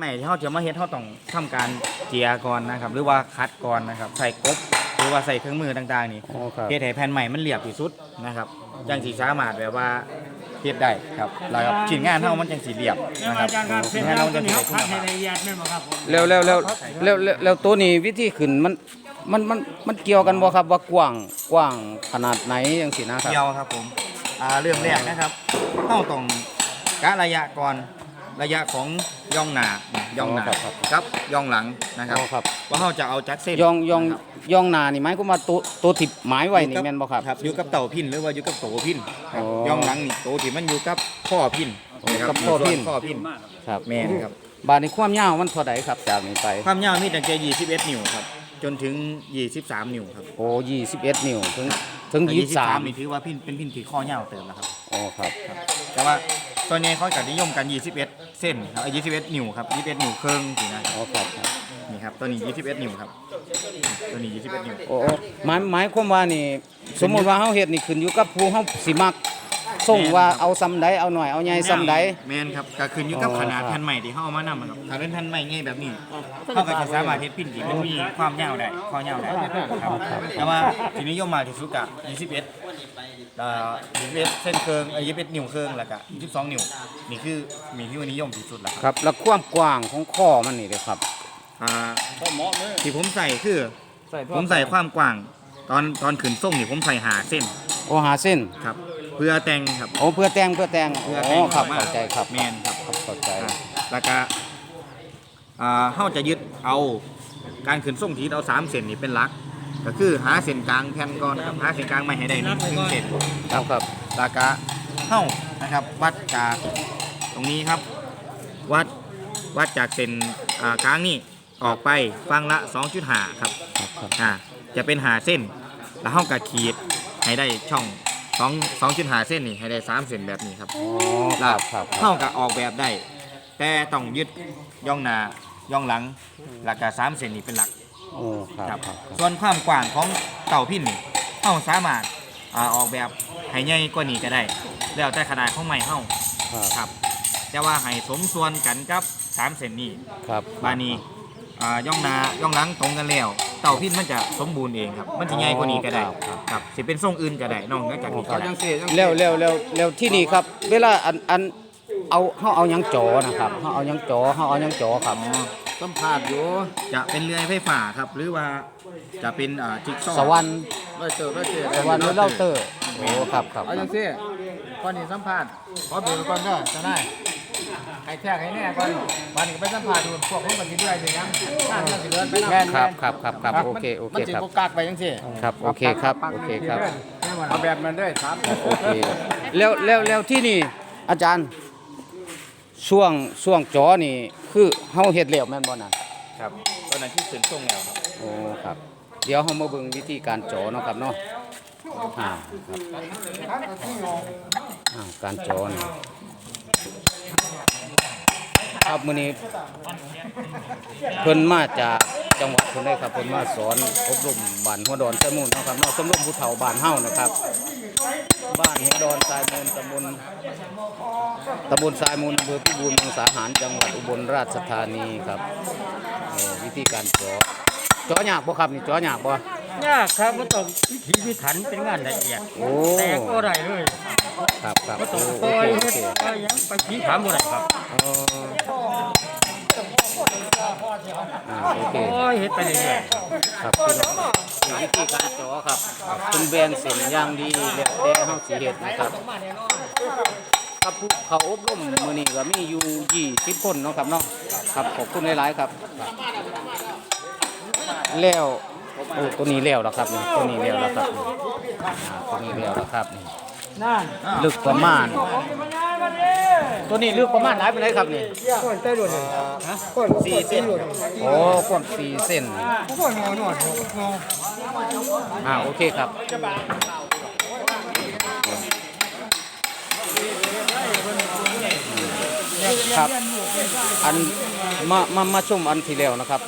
ใหม่ที่เขาจะมาเฮ็ดเขาต้องทำการเจียก่อนนะครับ หรือว่าคัดก่อนนะครับ ใส่กบหรือว่าใส่เครื่องมือต่างๆนี่อ๋อครับ เฮ็ดให้แผ่นใหม่มันเรียบที่สุดนะครับจังสีสามารถแบบว่าเฮ็ดได้ครับแล้วก็ชิ้นงานเฮามันจังสีเรียบนะครับอาจารย์ครับเส้ชิ้นนงานทางเฮาตัจัวงนี้สีเขาได้คุณภาพคัดให้ละเอียดแม่นบ่ครับผม แล้วแล้วแล้วแล้วแล้วแล้วตัวนี้วิธีขึ้นมันมันมันมันเกี่ยวกันบ่ครับว่ากว้างกว้างขนาดไหนจังซี่นะครับ เกี่ยวครับผมอ่าเรื่องแรกนะครับเฮาต้องกะระยะก่อน ระยะของย่องหน้าย่องหน้าอ๋อครับกับย่องหลังนะครับอ๋อครับว่าเฮาจะเอาจักเส้นย่องย่องนะครับย่องหน้านี่หมายความว่าตัวตัวที่หมายไว้นี่แม่นบ่ครับ ครับอยู่กับเต่าพินหรือว่าอยู่กับโตพินครับอ๋อย่องหลังนี่โตที่มันอยู่กับพ่อพินอ๋อนะครักับพ่อพิณส่วนพ่อพินครับแม่นครับบาดนี้ความยาวมันเท่าใดครับจากนี้ไป ความยาวมีตั้งแต่21 นิ้วครับจนถึง 23 นิ้วครับ โอ้21 นิ้วถึงถึงแต่23 นี่23ถือว่าพินเป็นพินที่ข้อยาวเติมแล้วครับ อ๋อครับ แต่ว่า ส่วนใหญ่เขาจะนิยมกัน 21 เส้นครับเอ้ย21 นิ้วครับ21 นิ้วครึ่งสินะอ๋อครับครับนี่ครับตัวนี้ 21 นิ้วครับ ตัวนี้ 21 นิ้ว โอ้โอ้หมายหมายความว่านี่ สมมุติว่าเฮาเฮ็ดนี่ขึ้นอยู่กับผู้เฮาสิมัก ส่งว่าเอาซ้ำใดเอาหน่อยเอาใหญ่ซ้ำใดแม่นครับก็ขึ้นอยู่กับอ๋อขนาดครับแผ่นใหม่ที่เขาเอามานำครับถ้าเป็นแผ่นใหม่ง่ายแบบนี้เขาก็จะสามารถเฮ็ดพินที่มันมีความยาวได้ข้อยาวได้ครับแต่ว่าที่นิยมมากที่สุดก็21เอ่อ21เส้นเคิงเอ้ย21นิ้วเคิงแล้วก็22นิ้วนี่คือมีที่ว่านิยมที่สุดแล้วครับครับ แล้วความกว้างของข้อมันนี่เด้อครับอ่าที่ผมใส่คือผมใส่ความกว้าง ตอนตอนขึ้นส่งนี่ผมใส่หาเส้นโอ้หาเส้นครับเพื่อแต่งครับ โอ้เพื่อแต่งเพื่อแต่งเพื่อโอ้แต่งครับมเข้าใจครับแม่นครับครับเข้าใจอ่าแล้วก็อ่าเฮาจะยึดเอาการขึ้นส่งที่เอาสามเส้นนี่เป็นหลัก ก็คือหาเส้นกลางแผ่นก่อนครับหาเส้นกลางมาให้ได้หนึ่งหนึ่งเส้น ครับครับแล้วก็เฮานะครับ วัดจากตรงนี้ครับ วัดวัดจากเส้นอ่ากลางนี่ออกไปฟังละ 2.5 ครับครับครับอ่าจะเป็นหาเส้น แล้วเฮาก็ขีดให้ได้ช่อง 2 2.5เส้นนี่ให้ได้3เส้นแบบนี้ครับอ๋อครับครับคเท่ารับกับออกแบบได้ แต่ต้องยึดย่องหน้าย่องหลังหลักการสามเซนนี่เป็นหลัก โอ้ครับครับครับครับส่วนความกว้างของเต่าพินนี่เฮาสามารถอ่าออกแบบให้ใหญ่กว่านี้ก็ได้ แล้วแต่ขนาดของไม้เฮาครับครับ แต่ว่าให้สมส่วนกันกับสามเซนนี้ครับ บานี้ อ่าย่องหน้าย่องหลังตรงกันแล้วเต่าพินมันจะสมบูรณ์เองครับ มันจะใหญ่กว่านี้ก็ได้ครับสิเป็นทรงอื่นก็ได้นอกเหนือจากนี้ก็ได้ แล้วแล้วแล้วแล้วที่นี่ครับ เวลาอันอันเอาเฮาเอาหยังจอนะครับเฮาเอาหยังจอเฮาเอาหยังจอครับ สัมผัสอยู่จะเป็นเรือยไฟฟ้าครับ หรือว่าจะเป็นอ่าจิ๊กซอว์สวรรค์ร้อยเตอร์ร้อยเตอร์สวรรค์หรือเราเตอร์โอ้ครับครับ เอาจังซี่ก่อนนี้สัมภาษณ์ขอเบอร์ก่อนเด้อจะได้ ให้แท้ให้แน่ก่อนวันนี้ก็ไปสัมภาษณ์ดูพวกผมก็สิเรื่อยเลยยังห้าเดือนสิเดือนไปนำครับครับครับครับโอเคโอเคมันสิครับบ่กักไปจังซี่ครับโอเคครับโอเคครับ เอาแบบนั้นเด้อครับ โอเคแล้วแล้วแล้วที่นี่อาจารย์ช่วงช่วงจอนี่คือเฮาเฮ็ดแล้วแม่นบ่น่ะครับตอนนั้นที่ถึงช่วงแล้วครับ โอ้ครับ เดี๋ยวเฮามาเบิ่งวิธีการจอเนาะครับเนาะอ่าครับอ่าการจอนี่ ครับมื้อนี้เพิ่นมาจากจังหวัดเพิ่นได้ครับเพิ่นมาสอนอบรมบ้านหัวดอนไซมูลเนาะครับเนาะสมรมผู้เฒ่าบ้านเฮานะครับบ้านหัวดอนทรายมูลตำบลตำบลทรายมูลอำเภอพิบูลมังสาหารจังหวัดอุบลราชธานีครับวิธีการจ่อจ่อยากบ่ครับนี่จ่อยากบ่ ยากครับมันต้องวิถีพิถันเป็นงานละเอียดโอ้แต่ก็ได้เลยครับครับก็ต้โอ้องโอปล่อยเคโอเฮ็ดเคไปหยังไปผีถามบ่ได้ครับอ๋ออ่าโอเคโอ้ยเฮ็ดไปเรื่อยครับพี่น้องนี่วิธีการจอครับเป็นแบนเส้นอย่างดีแล้วแต่เฮาสิเฮ็ดนะครับครับผู้เขาอบรมมื้อนี้ก็มีอยู่20คนเนาะครับเนาะครับขอบคุณหลายๆครับ แล้ว โอ้ตัวนี้แล้วแล้วครับนี่ตัวนี้แล้วแล้วครับนี่อ่าตัวนี้แล้วแล้วครับนี่ๆนั่นลึกประมาณ ตัวนี้ลึกประมาณไหนเป็นไรครับนี่คนใต้ดุนฮะคนสี่เส้นโอ้ความสี่เส้นคนงอหนวดงออ่าโอเคครับ ครับ อันมามามาชมอันที่แล้วนะครับ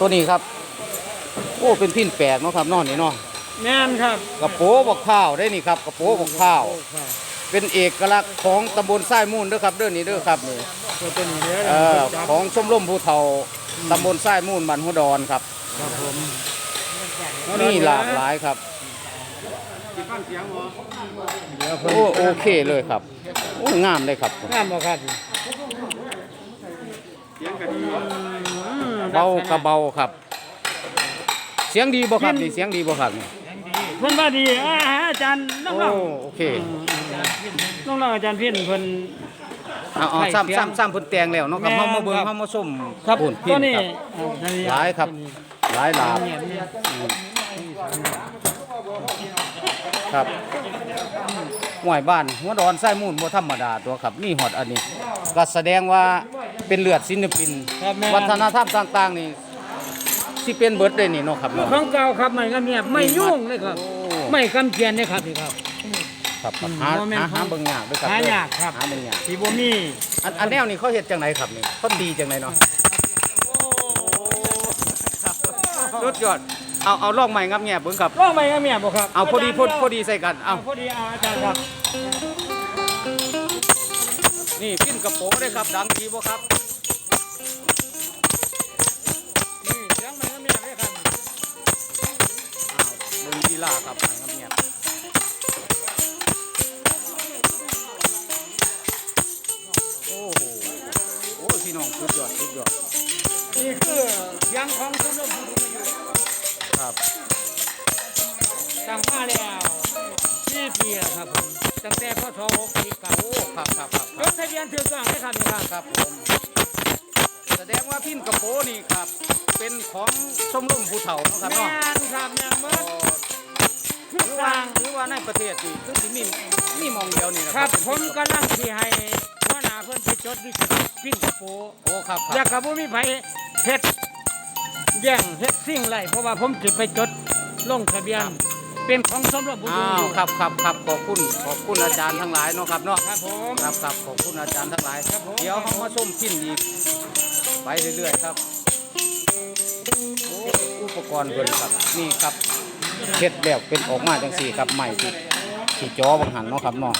ตัวนี้ครับ โอ้เป็นพินแปลกเนาะครับเนอนนี่เนาะแม่นครับกระโปรงบอกข้าวได้นี่ครับกระโปรงบอกข้าวเวเป็นเอกลักษณ์ของตำบลทรายมูลเด้อครับเด้อนี่เด้อครับนี่ตัวตัวนี้เด้อเอ่อของชมรมผู้เฒ่าตำบลทรายมูลบ้านหัวดอนครับครับผมนี่หลากหลายครับเดี๋ยวโอ้โอเคเลยครับโอ้งามเลยครับงามบ่ครับเบากระเบาครับเสียงดีบ่ครับนี่เสียงดีบ่ครับนี่เพิ่นว่าดีอ่าอาจารย์น้โอ้องโอเคๆน้องๆอาจารย์เพิ่นเพิ่น เอาเอาให้ซ้ำเสียงซ้ำซ้ำเพุ่นแตงแล้วเนาะครับแม่เฮานมาเบิ่งครับ เฮามาส้มครับพุ่นพิตันวนี้ครับอ่าตัวนี้หลายครับหลายหลาบเนี่ยเนี่ยครับหวยบ้านหัวดอนไส้มูลบ่ธรรมดาตัวครับนี่ฮอดอันนี้ ก็แสดงว่าเป็นเลือดศิลปิน ครับแม่วัฒนธรรมต่างๆนี่ สิเป็นเบิดได้นี่เนาะครับเนาะ ของเก่าครับไม่ก็เงียบไม่ยุ่งเลยครับโอ้ ไม่กำเพียนเลยครับนี่ครับ ครับครับอืมหาบ่แม่นหาหาเบิ่งยากด้วยครับหายากครับ หาเบิ่งยากที่บ่มีอันอันแนวนี้เขาเฮ็ดจังไดครับนี่เขาดีจังไดเนาะสุดยอดเอาเอาลองใหม่งับแงบเบิ่งครับ ร้องไม่ก็เมียบ่ครับเอาพอดีพอพอดีใส่กันเอาพอดีเอาอาจารย์ครับนี่ปิ้นกระโปรงได้ครับดังดีบ่ครับ น้องสุดยอดสุดยอดนี่คือเสียงของชมรมผู้สูงอายุครับตั้งมาแล้วสี่ปีแล้วครับผมตั้งแต่พศ69โอ้ครับครับครับครรับถทะเบียนถูกต้องเลยครับนี่ครับครับผมแสดงว่าพินกระโปรงนี่ครับ เป็นของชมรมผู้เฒ่าเนาะครับแม่เนาะนครับแม่นเบิดหรือว่าหรือว่าในประเทศนี่คือสิมีมีหมองเดียวนี่นะคครัรับบ ผมกำลังสิให้ หัวหน้าเพิ่นไปจดลิขสิทธิ์ปิ้นกระโปรงโอ้ครับคแล้รัวบก็บ่มีไผเฮ็ดแย่งเฮ็ดสิ่งไรเพราะว่าผมสิไปจดลงทะเบียน เป็นของสมรสบุตรอ้าวครับครับครับขอบคุณขอบคุณอาจารย์ทั้งหลายเนาะครับเนาะครับผม ครับครับขอบคุณอาจารย์ทั้งหลายครับผม เดี๋ยวเขามาชมพินอีกไปเรื่อยๆครับโอ้อุปกรณ์เพิ่นครับนี่ครับเฮ็ดแล้วเป็นออกมาจังสี่ครับใหม่ที่ที่จอบังหันเนาะครับเนาะ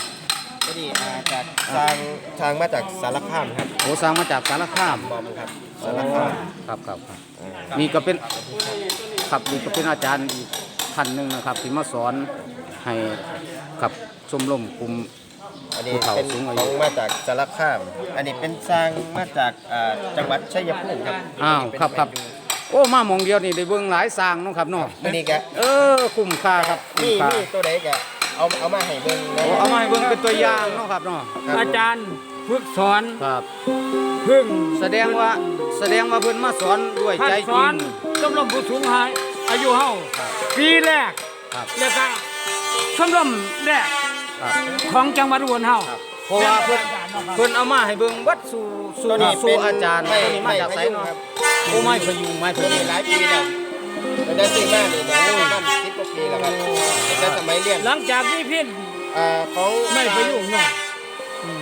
ก็ดีอ่าจากทางทางมาจากสารคามครับโอ้สร้างมาจากสารคามบอมครับโอ้สารคามครับครับครับนี่ก็เป็นครับนี่ก็เป็นอาจารย์อีกท่านหนึ่งนะครับ ที่มาสอนให้กับชมรมกลุ่ม อันนี้ผู้เฒ่าเป็นสูงอาขยุองมาจากสารคาม อันนี้เป็นสร้างมาจากอ่าจังหวัดชัยภูมิครับอ้าวนนี้เป็นครับครับโอ้มาหมองเดียวนี่ได้เบิ่งหลายสร้างเนาะครับเนาะอันนี้ก็เออคุ้มค่าครับคุ้นี่มค่า นี่ตัวไหนก็ เอาเอามาให้เบิ่งนะ โอ้เอามาให้เบิ่งเป็นตัวอย่างเนาะครับเนาะอาจารย์ฝึกสอนครับพึ่งแสดงว่าแสดงว่าเพิ่นมาสอนด้วยท่านใจสจริองนชมรมผู้สูงอายุเฮาปีแรกครับ แล้วก็ชมรมแรกครับของจังหวัดอุบลเฮาครับเพราะว่าเพิ่นเพิ่นเอามาให้เบิ่งวัดสู่สู่ตัวนี้สู่เป็นอาจารย์ไม่ตัวนี้มาจากไสพยุงเนาะครับ โอ้ไม้พยุงไม้พตัวยุนี้งหลายปีแล้ว เราได้ซื้อมาเลยนะประมาณสิบกว่าปีแล้วครับตั้งแต่สมัยเรียนหลังจากนี้พินอ่าของไม่ไปยุ่งเนาะ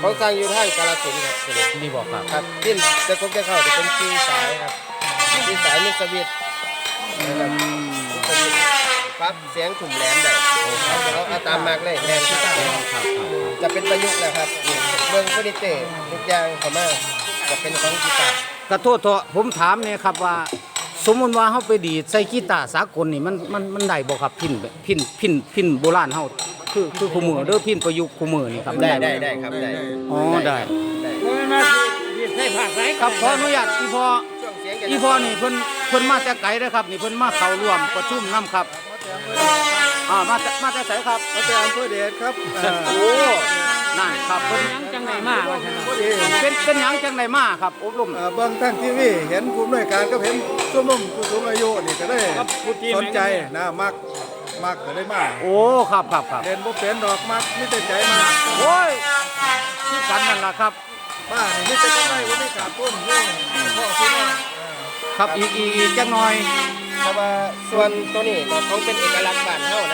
ของสร้างอยู่ทางกาฬสินธุ์ครับตัวนี้นี่บอกครับครับดิ้นจะกบจะเข้าจะเป็นซีสายครับซีสายมิสวิตนะครับมิสวิตปั๊บเสียงถุ่มแหลมได้ครับเอาเอาตามมากเลยแรงที่ตามครับครับจะเป็นประยุกต์นะครับนี่เมืองเฟอร์นิเจอร์ทุกอย่างเข้ามาจะเป็นของกีตาร์กระโทษเถอะผมถามเนี่ยครับว่า สมมุติว่าเฮาไปดีดใส่กีตาร์สากลนี่มันมันมันได้บ่ครับพินพินพินพินโบราณเฮาคือคือคู่มือเด้อพินประยุกต์คู่มือนี่ครับมันได้ได้บ่ได้ครับได้อ๋อได้ได้เพราะว่าสิใส่ผักไรครับขออนุญาตอีพอช่วงเสียงจะอีพอนี่เพิ่นเพิ่นมาแต่ไกลเด้อครับนี่เพิ่นมาเข้าร่วมประชุมนํครับอ่ามาแต่มาแต่ไสครับมาแต่อำเภอเดชครับเอ่อโอ้นั่นครับเพิ่นยังจังไห นมาว่าซั่นน่ะเป็นเป็นหยังจังไดมาครับอบรม เอ่อเบิ่งทางทีวีเห็นกลุ่มหน่วยการก็เห็นชมรมผู้สูงอายุนี่ก็ได้ครับผู้ที่ สนใจนะมักมักก็ได้มาโอ้ครับครับครับเล่นบ่เป็นดอกมักมีแต่ใจมาโอ้ยที่กันนั่นล่ะครับ บ้านนี่มีแต่กำไรบ่มีขาดทุนนี่พ่อซื้อมาครับอีกอีกอีกจังหน่อยเพราะว่าส่วนตัวนี้ก็เขาเป็นเอกลักษณ์บ้านเฮาน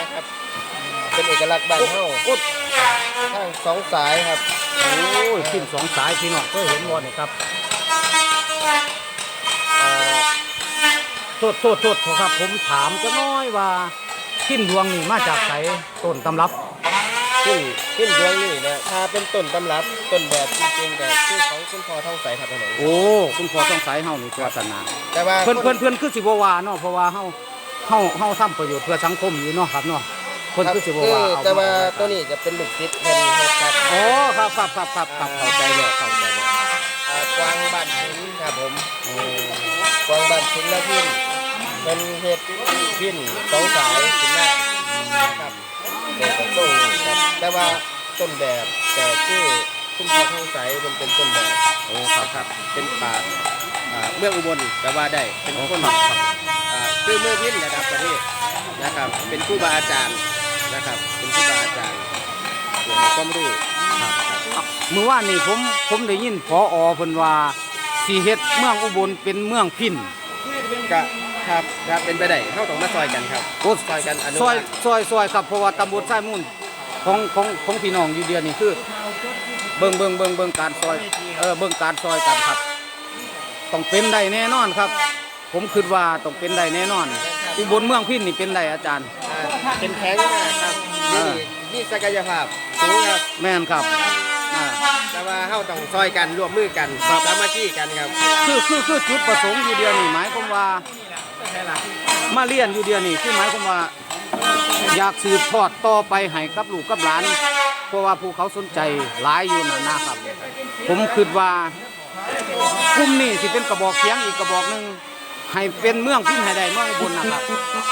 ะครับ เป็นเอกลักษณ์บ้านเฮาโอ้ทางสองสายครับโอ้ยขึ้นสองสายพี่น้องเคยเห็นบ่นี่ครับอ่าโทษโทษโทษครับ ผมถามจะน้อยว่าขึ้นดวงนี่มาจากไสต้นตำรับขึ้นขึ้นดวงนี่นะถ้าเป็นต้นตำรับต้นแบบจริงๆแต่ชื่อของคุณพ่อท่องใสครับถนนโอ้คุณพ่อต้องใส่เฮานี่ตัวศาสนาแต่ว่าเพิ่นเพิ่นเพิ่นคือสิบ่ว่าเนาะเพราะว่าเฮาเฮาเฮาทำประโยชน์เพื่อสังคมอยู่เนาะครับเนาะ เพิ่นครับคือสิบ่คือว่าเอแต่ว่าเอตัวนี้จะเป็นลูกศิษย์เพิ่นเฮ็ดครับโอ้ครับครับครับครับครับเข้าใจแล้วเข้าใจแล้วอ่ากวางบ้านสิงห์ครับผมกวางบ้านสิงห์และพินเป็นเฮ็ดพินสองสายขึ้นมาครับเด็กกับต้นครับแต่ว่าต้นแบบแต่ชื่อคุณพ่อท่องใสมันเป็นต้นแบบโอ้ครับครับเป็นป่าอ่าเมืองอุบลก็ว่าได้เป็นคนอ่าคือเมืองพินระดับประเทศนะครับ เป็นครูบาอาจารย์ นะครับ เป็นครูบาอาจารย์เกี่ยวกับความรู้เมื่อวานนี้ผมผมได้ยินพอเพิ่นว่าสิเฮ็ดเมืองอุบลเป็นเมืองพินก็ครับครับเป็นไปได้เข้าต้องมาซอยกันครับโอ้ซอยกันอนุซอยรักษ์ซอยซอยครับเพราะว่าตำบลสายมูลของของของพี่น้องอยู่เดียวนี่คือ เบิ่งเบิ่งเบิ่งเบิ่งการซอยเออเบิ่งการซอยกันครับ ต้องเป็นได้แน่นอนครับ ผมคิดว่าต้องเป็นได้แน่นอนอุบลเมืองพินนี่เป็นได้อาจารย์อ่า เป็นแข็งมากครับนี่นี่ศักยภาพสูงครับ แม่นครับอ่า แต่ว่าเข้าต้องซอยกันร่วมมือกันสามัคคีกันครับคือคือคือจุดประสงค์อยู่เดียวนี่หมายความว่ามาเรียนอยู่เดียวนี่คือหมายความว่า อยากสืบทอดต่อไปให้กับลูกกับหลาน เพราะว่าผู้เขาสนใจหลายอยู่นะนะครับ ผมคิดว่ากลุ่มนี้สิเป็นกระบอกเสียงอีกกระบอกหนึ่ง ให้เป็นเมืองพิมพ์ให้ได้เมืองอุบลนะครับ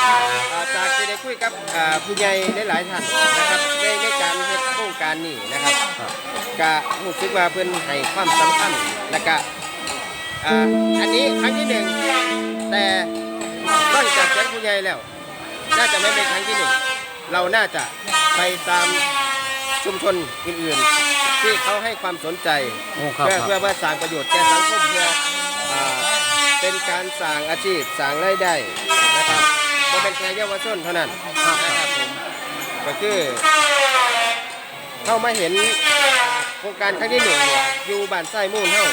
อ่าจากที่ได้คุยกับอ่าผู้ใหญ่หลายๆท่านนะครับในในการเฮ็ดโครงการนี้นะครับก็รู้สึกว่าเพิ่นให้ความสำคัญและก็อ่าอันนี้ครั้งที่หนึ่งแต่ตั้งจากเสียงผู้ใหญ่แล้ว น่าจะไม่เป็นครั้งที่หนึ่งเราน่าจะไปตามชุมชนอื่นๆ ที่เขาให้ความสนใจ โอ้ครับเพื่อครับ เพื่อว่าสร้างประโยชน์แก่สังคมเพื่ออ่า เป็นการสร้างอาชีพสร้างรายได้นะครับไม่เป็นแค่เยาวชนเท่านั้นนะครับผมก็คือเข้ามาเห็นโครงการครั้งที่หนึ่งเนี่ยอยู่บ้านไส้มูลเท่า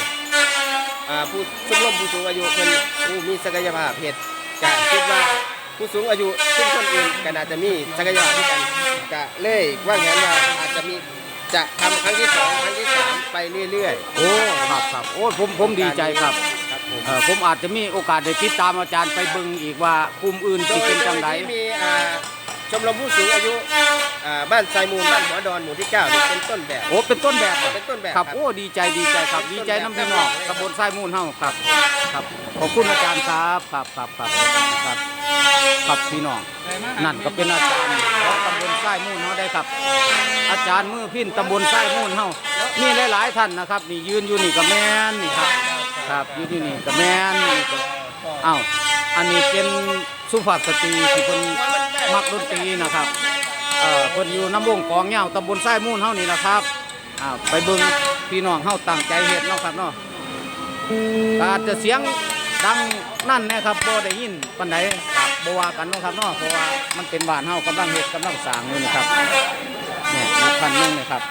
อ่าผู้ชมรมผู้สูงอายุเพิ่นผู้มีศักยภาพเหตุการคิดว่าผู้สูงอายุชุมชนอื่นก็น่าจะมีศักยภาพที่กันก็เลยว่างแผนว่าอาจจะมีจะทำครั้งที่สองครั้งที่สามไปเรื่อยๆ โอ้ ครับครับ โอ้ ผม ผมดีใจครับครับผม เออผมอาจจะมีโอกาสได้ติดตามอาจารย์ไปเบิ่งอีกว่ากลุ่มอื่นโดสิยเป็นโดจัยงไดที่มีอ่าชมรมผู้สูงอายุอ่าบ้านไซมูลบ้านหัวดอนหมู่ที่9นี่เป็นต้นแบบ โอ้เป็นต้นแบบเป็นต้นแบบครับ ครับโอ้ดีใจดีใจครับ ดีใจน้ำพี่น้องตำบลทรายมูลเฮาครับ ครับ ขอบคุณอาจารย์ครับครับครับครับครับครับพี่น้อง นั่นก็เป็นอาจารย์ของตำบลทรายมูลเฮาได้ครับ อาจารย์มือพินตำบลทรายมูลเฮามีหลาย ๆ ท่านนะครับ นี่ยืนอยู่นี่ก็แม่นนี่ครับ ครับยืนอยู่นี่ก็แม่นนี่ก็อ้าวอันนี้เป็นสุภาพสตรีที่เพิ่นมักดนตรีนะครับเอ่อเพิ่นอยู่น้ำวงกองเหย้าตำบลทรายมูลเฮานี่นะครับอ่าไปเบิ่งพี่น้องเฮาตั้งใจเฮ็ดเนาะครับเนาะอาจจะเสียงดังนั่นนะครับบ่ได้ยินปานใดครับบ่ว่ากันเนาะครับเนาะเพราะว่ามันเป็นบ้านเฮากำลังเฮ็ดกำลังสร้างอยู่นี่ครับเนี่ยอีกคันหนึงนี่ครับ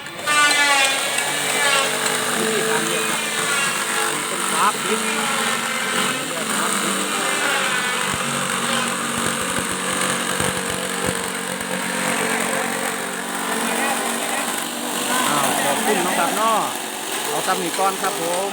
วิธีการเฮ็ดครับ เป็นฝาปิดอ้าวขอบคุณเนาะครับนาะเอาตำหนิก้อนครับผม